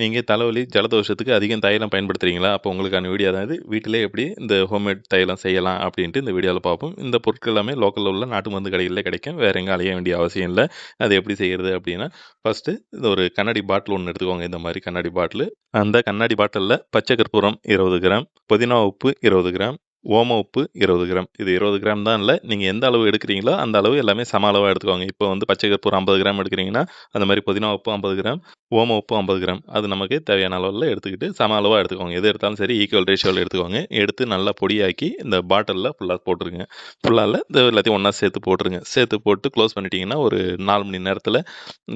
நீங்க தலைவலி, ஜலதோஷத்துக்கு அதிகம் தைலம் பயன்படுத்துறீங்களா? அப்போ உங்களுக்கான வீடியோ தான் இது. வீட்டிலே எப்படி இந்த ஹோம்மேட் தைலம் செய்யலாம் அப்படின்ட்டு இந்த வீடியோல பார்ப்போம். இந்த பொருட்கள் எல்லாமே லோக்கல்ல உள்ள நாட்டு மருந்து கடைகள்ல கிடைக்கும். வேற எங்கேயும் அலைய வேண்டிய அவசியம் இல்ல. அது எப்படி செய்யறது அப்படின்னா, ஃபர்ஸ்ட்டு இந்த ஒரு கண்ணாடி பாட்டில் ஒண்ணு எடுத்துக்கோங்க. இந்த மாதிரி கண்ணாடி பாட்டிலு. அந்த கண்ணாடி பாட்டில்ல பச்சை கற்பூரம் 20 கிராம், புதினா உப்பு 20 கிராம், ஓம உப்பு 20 கிராம். இது 20 கிராம் தான் இல்ல. நீங்க எந்த அளவு எடுக்கிறீங்களோ, அந்த அளவு எல்லாமே சம அளவா எடுத்துக்கோங்க. இப்போ வந்து பச்சை கற்பூரம் 50 கிராம் எடுக்கிறீங்கன்னா, அந்த மாதிரி புதினா உப்பு 50 கிராம், ஓம உப்பு 50 கிராம். அது நமக்கு தேவையான அளவில் எடுத்துக்கிட்டு, சம அளவாக எடுத்துக்கோங்க. எது எடுத்தாலும் சரி ஈக்குவல் ரேஷியோவில் எடுத்துக்கோங்க. எடுத்து நல்லா பொடியாக்கி இந்த பாட்டிலில் ஃபுல்லாக போட்டுருங்க. ஃபுல்லால் இந்த எல்லாத்தையும் ஒன்றா சேர்த்து போட்டுருங்க. சேர்த்து போட்டு க்ளோஸ் பண்ணிட்டீங்கன்னா, ஒரு நாலு மணி நேரத்தில்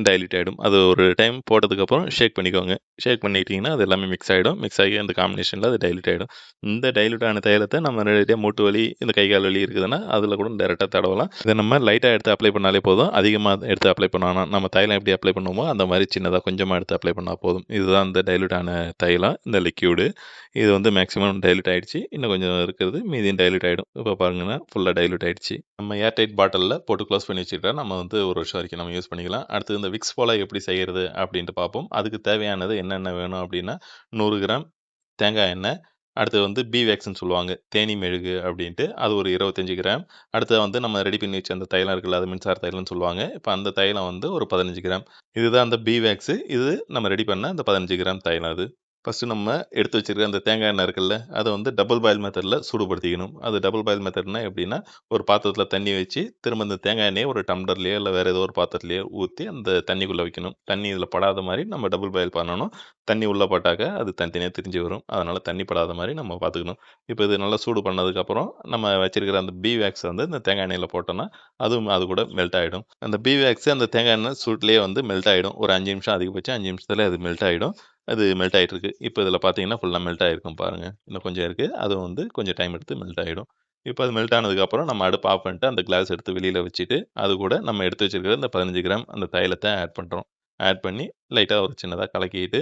டைலிட் ஆகிடும் அது ஒரு டைம் போட்டதுக்கப்புறம் ஷேக் பண்ணிக்கோங்க. ஷேக் பண்ணிட்டீங்கன்னா, அது எல்லாமே மிக்ஸ் ஆகிடும் மிக்ஸ் ஆகி அந்த காம்பினேஷனில் அது டைலிட் ஆகிடும் இந்த டைல்யூட் ஆன தைலத்தை நம்ம நேரடியாக மூட்டு வலி, இந்த கை, கால் வலி இருக்குதுன்னா, அதில் கூட டேரெக்டாக தடவலாம். இதை நம்ம லைட்டாக எடுத்து அப்ளை பண்ணாலே போதும். அதிகமாக எடுத்து அப்ளை பண்ண நம்ம தைலம் எப்படி அப்ளை பண்ணுவோமோ, அந்த மாதிரி சின்னதாக கொஞ்சம் எடுத்து அப்ளை பண்ணால் போதும். இதுதான் இந்த டைலூட்டான ஆன தைலம், இந்த லிக்யூடு. இது வந்து மேக்ஸிமம் டைலூட் ஆகிடுச்சு இன்னும் கொஞ்சம் இருக்கிறது, மீதியும் டைலூட் ஆகிடும் இப்போ பாருங்கன்னா, ஃபுல்லாக டைலூட் ஆயிடுச்சு. நம்ம ஏர் டைட் பாட்டிலில் போட்டு க்ளோஸ் பண்ணி வச்சுக்கிட்டா, நம்ம வந்து ஒரு வருஷம் வரைக்கும் நம்ம யூஸ் பண்ணிக்கலாம். அடுத்து இந்த விக்ஸ் போல எப்படி செய்கிறது அப்படின்ட்டு பார்ப்போம். அதுக்கு தேவையானது என்னென்ன வேணும் அப்படின்னா, நூறு கிராம் தேங்காய் எண்ணெய், அடுத்தது வந்து பி வேக்ஸ்ன்னு சொல்லுவாங்க. தேனி மெழுகு அப்படின்ட்டு. அது ஒரு 25 கிராம். அடுத்தது வந்து நம்ம ரெடி பண்ணி வச்ச அந்த தைலம் இருக்குல்ல, அது மின்சார தைலம்னு சொல்லுவாங்க. இப்போ அந்த தைலம் வந்து ஒரு 15 கிராம். இதுதான் அந்த பி வேக்ஸு. இது நம்ம ரெடி பண்ண அந்த 15 கிராம் தைலம் அது. ஃபஸ்ட்டு நம்ம எடுத்து வச்சிருக்க அந்த தேங்காய் எண்ணெய் இருக்குல்ல, அதை வந்து டபுள் பாயில் மெத்தடில் சூடுபடுத்திக்கணும். அது டபுள் பாயில் மெத்தட்னா எப்படின்னா, ஒரு பாத்திரத்தில் தண்ணி வச்சு, திரும்ப இந்த தேங்காய் எண்ணெய ஒரு டம்ளர்லேயோ இல்லை வேறு ஏதோ ஒரு பாத்திரத்துலையோ ஊற்றி அந்த தண்ணிக்குள்ளே வைக்கணும். தண்ணி இதில் படாத மாதிரி நம்ம டபுள் பாயில் பண்ணணும். தண்ணி உள்ளே பட்டாக்க அது தனித்தனியாக திரிஞ்சு வரும். அதனால் தண்ணி படாத மாதிரி நம்ம பார்த்துக்கணும். இப்போ இது நல்லா சூடு பண்ணதுக்கப்புறம், நம்ம வச்சுருக்கிற அந்த பி வேக்ஸ் வந்து இந்த தேங்காய் எண்ணெயில் போட்டோம்னா, அதுவும் அது கூட மெல்ட் ஆகிடும் அந்த பி வேக்ஸ் அந்த தேங்காய் எண்ணெய் சூட்லேயே வந்து மெல்ட் ஆகிடும் ஒரு அஞ்சு நிமிஷம் அதிகபட்சம் அஞ்சு நிமிஷத்தில் அது மெல்ட் ஆகிடும் அது மெல்ட் ஆகிட்டுருக்கு இப்போ இதில் பார்த்தீங்கன்னா, ஃபுல்லாக மெல்ட் ஆகிருக்கும் பாருங்க. இன்னும் கொஞ்சம் இருக்குது அதுவும் வந்து கொஞ்சம் டைம் எடுத்து மெல்ட் ஆகிடும் இப்போ அது மெல்ட் ஆனதுக்கப்புறம் நம்ம அடுப்பு ஆஃப் பண்ணிட்டு, அந்த கிளாஸ் எடுத்து வெளியில் வச்சுட்டு, அது கூட நம்ம எடுத்து வச்சிருக்கிற இந்த 15 கிராம் அந்த தைலத்தை ஆட் பண்ணுறோம் ஆட் பண்ணி லைட்டாக ஒரு சின்னதாக கலக்கிட்டு,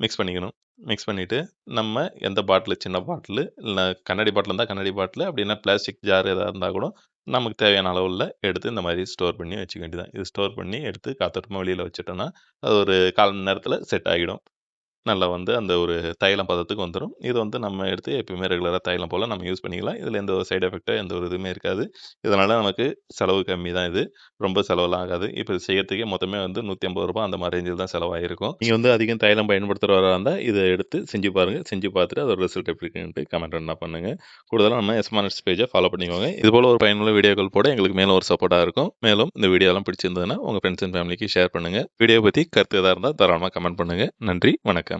மிக்ஸ் பண்ணிக்கணும். மிக்ஸ் பண்ணிவிட்டு நம்ம எந்த பாட்டிலு சின்ன பாட்டிலு, இல்லை கண்ணாடி பாட்டில் இருந்தால் கண்ணாடி பாட்டில் அப்படின்னா பிளாஸ்டிக் ஜார் எதாக இருந்தால் கூட, நமக்கு தேவையான அளவில் எடுத்து இந்த மாதிரி ஸ்டோர் பண்ணி வச்சுக்க வேண்டியதான் இது ஸ்டோர் பண்ணி எடுத்து காத்தோட்டமாக வெளியில் வச்சுட்டோன்னா அது ஒரு 1/4 மணி நேரத்தில் செட் ஆகிடும். நல்லா வந்து அந்த ஒரு தைலம் பதத்துக்கு வந்துரும். இது வந்து நம்ம எடுத்து எப்பயுமே ரெகுலரா தைலம் போல நம்ம யூஸ் பண்ணிக்கலாம். இதில் எந்த ஒரு சைட் எஃபெக்ட்டோ, எந்த ஒரு இதுவுமே இருக்காது. இதனால நமக்கு செலவு கம்மி தான் இது. ரொம்ப செலவெல்லாம் ஆகாது. இப்ப இது செய்யறதுக்கே மொத்தமே வந்து ரூ. 150 அந்த மாரி ரேஞ்சில தான் செலவாயிருக்கும். நீங்க வந்து அதிகம் தைலம் பயன்படுத்துறவரா இருந்தா, இத எடுத்து செஞ்சு பாருங்க. செஞ்சு பார்த்துட்டு அதோட ரிசல்ட் எப்படி இருக்குன்ட்டு கமெண்ட் வேணா பண்ணுங்க. கூடுதலா நம்ம எஸ்மானட்ஸ் பேஜ ஃபாலோ பண்ணிக்கோங்க. இதுபோல ஒரு பயனுள்ள வீடியோக்கள் போட எங்களுக்கு மேலும் ஒரு சப்போர்ட்டா இருக்கும். மேலும் இந்த வீடியோலாம் பிடிச்சிருந்ததுன்னா, உங்க ஃப்ரெண்ட்ஸ் அண்ட் ஃபேமிலிக்கு ஷேர் பண்ணுங்க. வீடியோ பத்தி கருத்து எதா இருந்தா தாராளமா கமெண்ட் பண்ணுங்க. நன்றி, வணக்கம்.